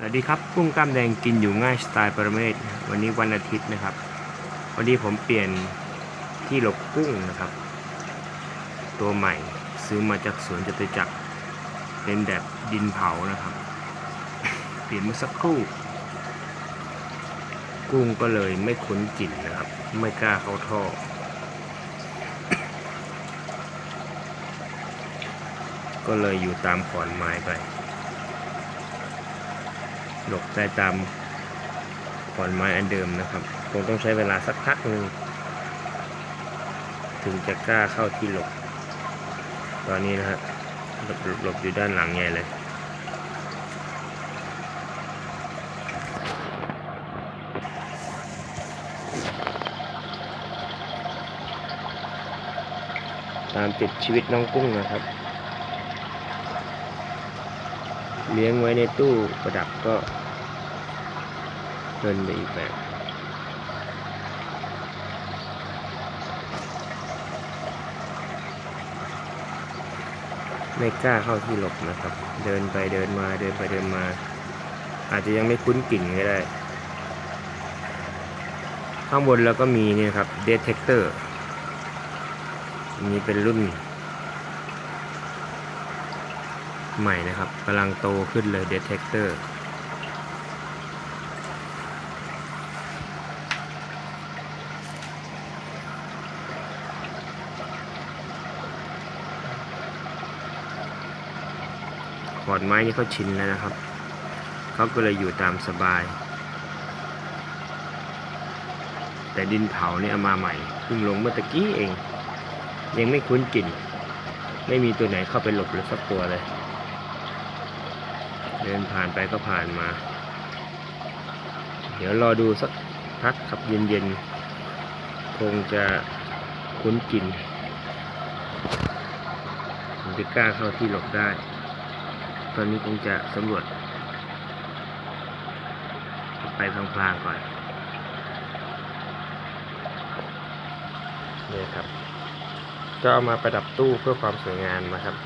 สวัสดีครับกุ้งกล้ามแดงกินอยู่ง่ายสไตล์ปรเมศวันนี้วันอาทิตย์นะครับ วันนี้ผมเปลี่ยนที่หลบกุ้งนะครับ ตัวใหม่ซื้อมาจากสวนจตุจักรเป็นแบบดินเผานะครับ เปลี่ยนเมื่อสักครู่ กุ้งก็เลยไม่คุ้นกลิ่นนะครับ ไม่กล้าเข้าท่อก็เลยอยู่ตามขอนไม้ไป หลบได้ตามขอนไม้อันเดิมนะครับ คงต้องใช้เวลาสักพักหนึ่งถึงจะกล้าเข้าที่หลบ ตอนนี้นะฮะหลบหลบอยู่ด้านหลังไงเลยตามติดชีวิตน้องกุ้งนะครับ เลี้ยงไว้ในตู้ประดับก็เดินไปอีกแบบไม่กล้าเข้าที่หลบนะครับ เดินไปเดินมาเดินไปเดินมา อาจจะยังไม่คุ้นกลิ่นก็ได้ ข้างบนเราก็มีเนี่ยครับ detector อันนี้เป็นรุ่น ใหม่นะครับกำลังโตขึ้นเลย Detector ขอนไม้นี่เขาชินแล้วนะครับ เขาก็เลยอยู่ตามสบาย แต่ดินเผาเนี่ยเอามาใหม่เพิ่งลงเมื่อตะกี้เอง ยังไม่คุ้นกลิ่นไม่มีตัวไหนเข้าไปหลบเลยสักตัวเลย เดินผ่านไปก็ผ่านมา เดี๋ยวรอดูสักพักขับเย็นๆ คงจะคุ้นกลิ่นถึงจะกล้าเข้าที่หลบได้ ตอนนี้คงจะสำรวจ ไปพลางๆก่อนเนี่ยครับ ก็เอามาประดับตู้เพื่อความสวยงามนะครับ